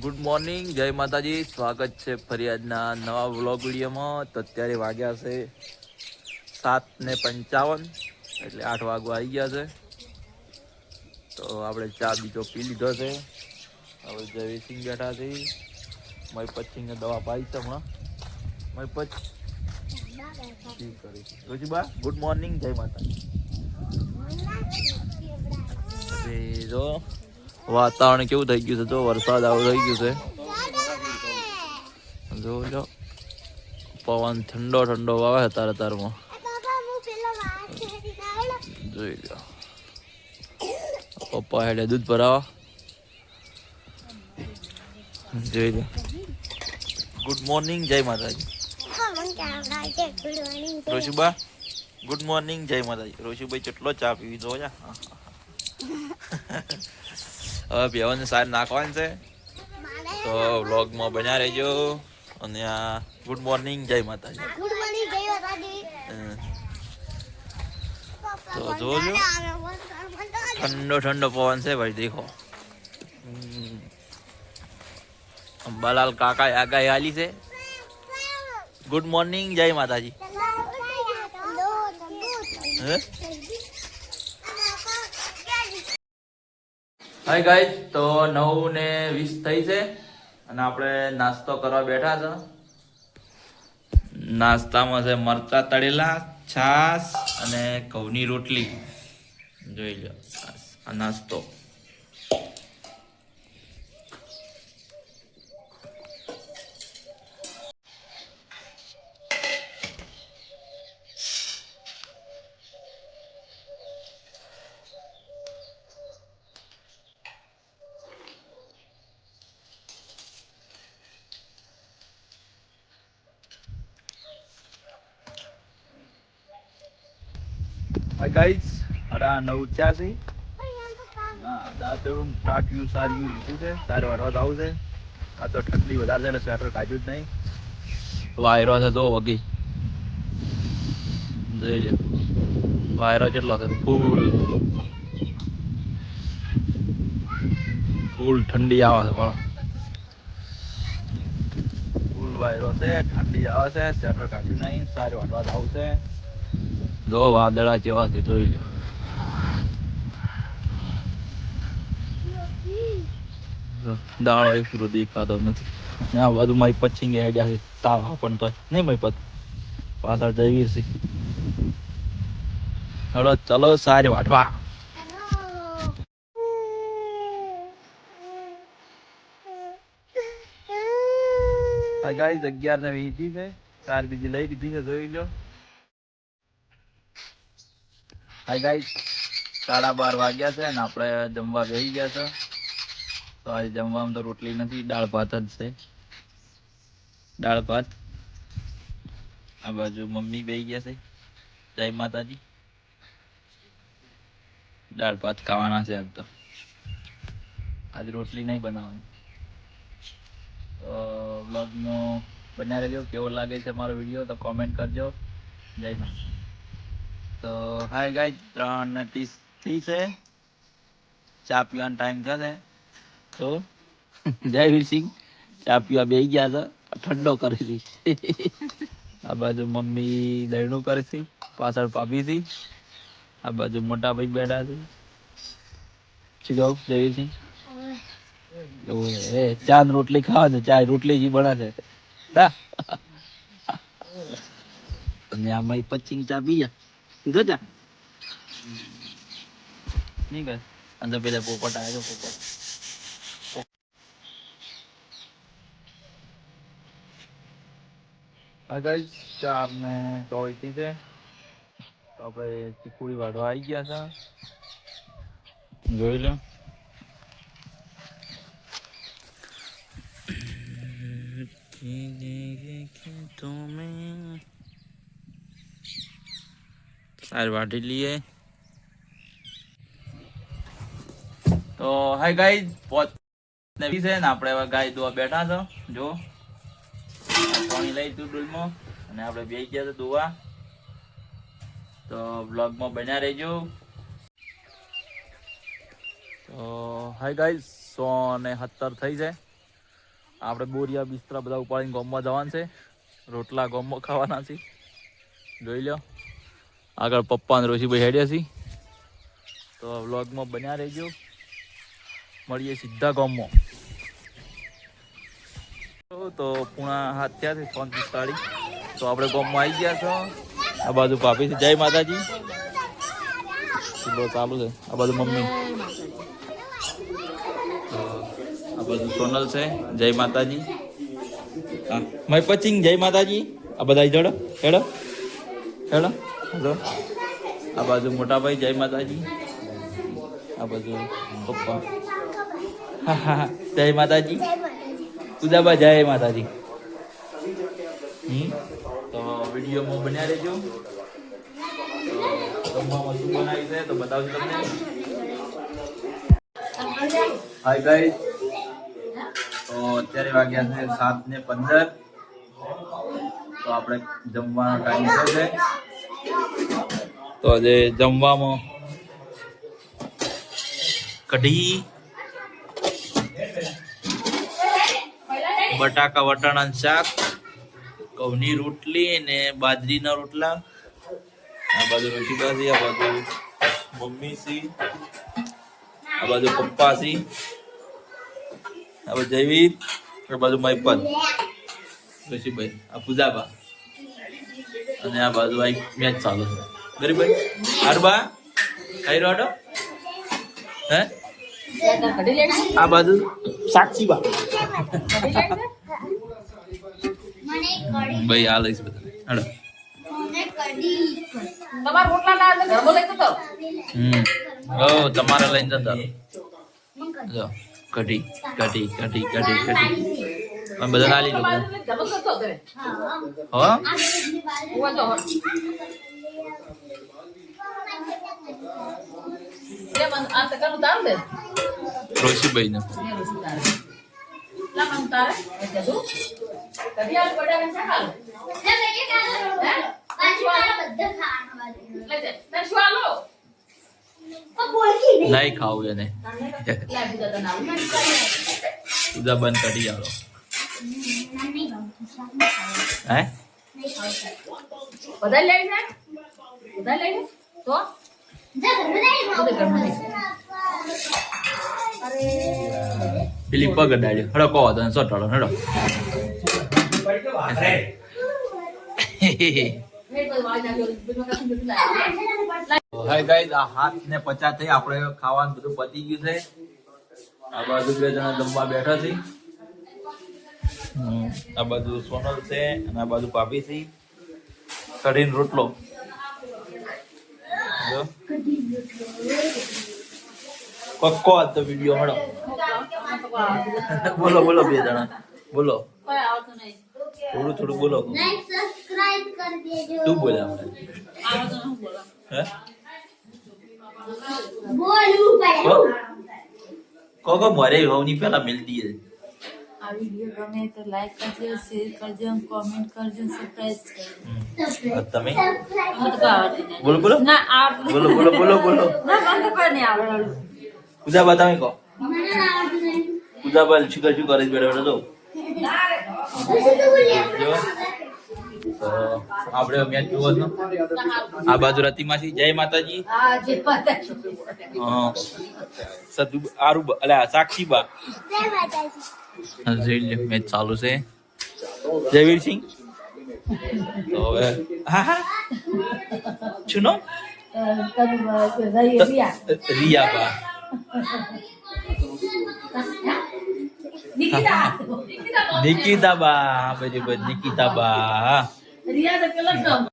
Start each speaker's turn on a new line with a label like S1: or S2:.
S1: Good morning જય માતાજી. સ્વાગત છે ફરિયાદના નવા વ્લોગ વિડીયોમાં. તો અત્યારે વાગ્યા છે સાત ને પંચાવન. એટલે આઠ વાગવા આવી ગયા છે. તો આપણે ચા બીજો પી લીધો છે. હવે જયસિંહ બેઠા છે. મયપતસિંહને દવા પાઈ છે હમણાં. મયપત? પચ્છી કરી. રોજીબા ગુડ મોર્નિંગ જય માતાજી. જો વાતાવરણ કેવું થઈ ગયું છે? જો વરસાદ આવું થઈ ગયું છે. જો જો પવન ઠંડો ઠંડો વાવે તારે તારમાં. જોઈ લો. પપ્પા હેડે દૂધ ભરાવા. જોઈ લો. ગુડ મોર્નિંગ જય માતાજી. રોશુબા ગુડ મોર્નિંગ જય માતાજી. રોશુભાઈ કેટલો ચા પીવી દો જા. હવે બેવાને સાર નાખવાનું છે. તો વ્લોગમાં બન્યા રહેજો. અને આ ગુડ મોર્નિંગ જય માતાજી. હમ. તો જોજો. ઠંડો ઠંડો પવન છે ભાઈ દેખો. અંબાલાલ કાકા આગાહી હાલી છે. ગુડ મોર્નિંગ જય માતાજી. હે? હાય ગાઈ તો નવ ને વીસ થઈ છે અને આપણે નાસ્તો કરવા બેઠા છે. નાસ્તામાં છે મરચા તળેલા છાસ અને ઘઉંની રોટલી. જોઈ લો, આ નાસ્તો. ગાઈસ અડા નવ હા દાંતરું ટાટ્યું સાર્યું લીધું છે? સારું વરસાદ આવું છે. આ તો ઠંડી વધારે છે એટલે સ્વેટર કાઢ્યું જ નહીં. વાયરો છે તો વગી. જોઈ વાયરો કેટલો છે? ફૂલ. ફૂલ ઠંડી આવે છે પણ. ફૂલ વાયરો છે ઠંડી આવે છે સ્વેટર કાઢ્યું નહીં. સારી વરસાદ આવશે જો વાદળા જેવા જોઈ લો. દાણો એક સુરો દેખાતો નથી. આ બાજુ મારી પચ્છી હેડ્યા છે, તાવ પણ તો નહીં મારી પત પાછળ જઈએ છે હળો, ચલો સારી વાટવા આ જગ્યા ને વીધી છે ચાર બીજી લઈ લીધી છે, જોઈ લો. હાય ગાઈસ સાડા બાર વાગ્યા છે ને આપણે જમવા બેસી ગયા છે. તો આજે જમવામાં તો રોટલી નથી, દાળ ભાત જ છે. દાળ ભાત. આ બાજુ મમ્મી બેસી ગયા છે. જય માતાજી. દાળ ભાત ખાવાના છે આજ તો. આજે રોટલી નહીં બનાવવાની. તો બ્લોગનો બનાવી રહેજો. કેવો લાગે છે મારો વીડિયો તો કોમેન્ટ કરજો. જય માતા તો હાય ગાય ત્રણ ને ત્રીસ થઈ છે. ચા પીવાનો ટાઈમ થશે. તો જય વીરસિંહ ચા પીવા બે ગયા છે. ઠંડો કરી દી આ બાજુ મમ્મી દહીણું કરી હતી પાછળ પાપી હતી આ બાજુ મોટા ભાઈ બેઠા છે. શું કહું, જય વીરસિંહ એવું એ ચા ને રોટલી ખાવા છે ચા રોટલી જી બના છે. દા અને આમાં પચીંગ ચા પી ચા નહીં કર અંદર પેલા પોપટ આવ્યો પોપટ હા ગાઈસ ચાર ને ચોવીસ છે તો આપણે ચીકુડી વાળવા આવી ગયા છે જોઈ લો વાટી લઈએ તો હાય ગાઈઝ પોત ને વી છે ને આપણે હવે ગાય દોવા બેઠા છો જો પાણી લઈ તું ડોલમાં અને આપણે બે ગયા છે દોવા તો બ્લોગમાં બન્યા રહેજો તો હાય ગાઈઝ સો ને સત્તર થઈ છે આપણે બોરિયા બિસ્તરા બધા ઉપાડીને ગોમમાં જવાનું છે રોટલા ગોમમાં ખાવાના છે જોઈ લો આગળ પપ્પા અને રોશીભાઈ હેડ્યા છીએ. તો વ્લોગમાં બન્યા રહેજો. મળીએ સીધા ગામમાં. તો પૂણા હાથ થયા છે ત્રણ પિસ્તાળી તો આપણે ગામમાં આવી ગયા છો. આ બાજુ ભાભી છે. જય માતાજી. ચૂલો, ચાલુ છે. આ બાજુ મમ્મી. આ બાજુ સોનલ છે. જય માતાજી. હા. મય પચિંગ, જય માતાજી. આ બધા જોડો હેડો હેડો. હેડો આ બાજુ મોટાભાઈ, જય માતાજી. આ બાજુ પપ્પા. હા હા. જય માતાજી. ઉદાબા, જય માતાજી. તો વિડીયોમાં બન્યા રહેજો. જમવામાં શું બનાવી છે તો બતાવજો તમને. હાય ગાઈસ તો અત્યારે વાગ્યા છે સાત ને પંદર. તો આપણે જમવાનો ટાઈમ છે. તો આજે જમવામાં કઢી, બટાકા વટાણાનું શાક, ઘઉંની રોટલી ને બાજરીના રોટલા. આ બાજુ ઋષિબાજી આ બાજુ મમ્મી સી આ બાજુ પપ્પા સી આ બાજુ જયવીર, આ બાજુ મયપત ઋષિભાઈ, આ પૂજાબા. અને આ બાજુ મેચ ચાલુ છે. ગરીબભાઈ આરબા કઈ રોડો હે? આ બાજુ સાક્ષીબા ભાઈ આ લઈશ બધા. હેડો
S2: તમારા
S1: લઈને જતા. જો કઢી કઢી કઢી કઢી કઢી. તમે બધા ના લીધો બધા
S2: ઘરમાં જતો તમે
S1: હો
S2: ઉવા તો કે મન આ તકનું તાર દે
S1: રોશીભાઈ ને
S2: ને લા તાર એટલે તું કદી આ પડ્યા ને ચાલ લે દે ને શું આલો
S1: નહીં ખાવું એને. પૂજા બંધ કરી આવો. હે?
S2: બધા લઈ જાય બધા લઈ તો?
S1: પેલી પગ અડાડ્યો હડો, કહો, તને સોટાડો હડો. આ હાથ ને પચાસ થઈ, આપણે ખાવાનું બધું પતી ગયું છે. આ બાજુ બે જણા જમવા બેઠા છે. આ બાજુ સોનલ છે અને આ બાજુ પાપી છે. કઢીનો રોટલો. જો. કોક કો આજ તો વીડિયો હળો બોલો બોલો બે જણા. બોલો. થોડું થોડું બોલો. તું બોલે આપણે
S2: આવતું નહીં બોલો
S1: હે?
S3: બોલવું પડે
S1: કો કો કો મરે હોની પેલા મિલતી હે
S4: આ વીડિયો ગમે તો લાઈક કરજો શેર કરજો કોમેન્ટ કરજો સબસ્ક્રાઇબ કરજો.
S1: તમે? બોલો બોલો.
S4: ના આ
S1: બોલો. બોલો બોલો બોલો
S4: ના મને કોઈ નહીં આવડે.
S1: પૂજાબા તમે કહો. પૂજાબા શું શું કરે છે જો. તો આપણે મેચ જોવો છો. આ બાજુ રતિમાસી જય માતાજી.
S4: હા જે પતા
S1: હા. સતુ આરુ અલ્યા સાક્ષીબા.
S3: જય માતાજી.
S1: મેચ ચાલુ છે જયવીરસિંહ તો હવે હા હા શું નામ રિયાબા
S2: નિકિતા નિકિતા
S1: નિકિતાબા બધી નિકિતાબા
S2: રિયા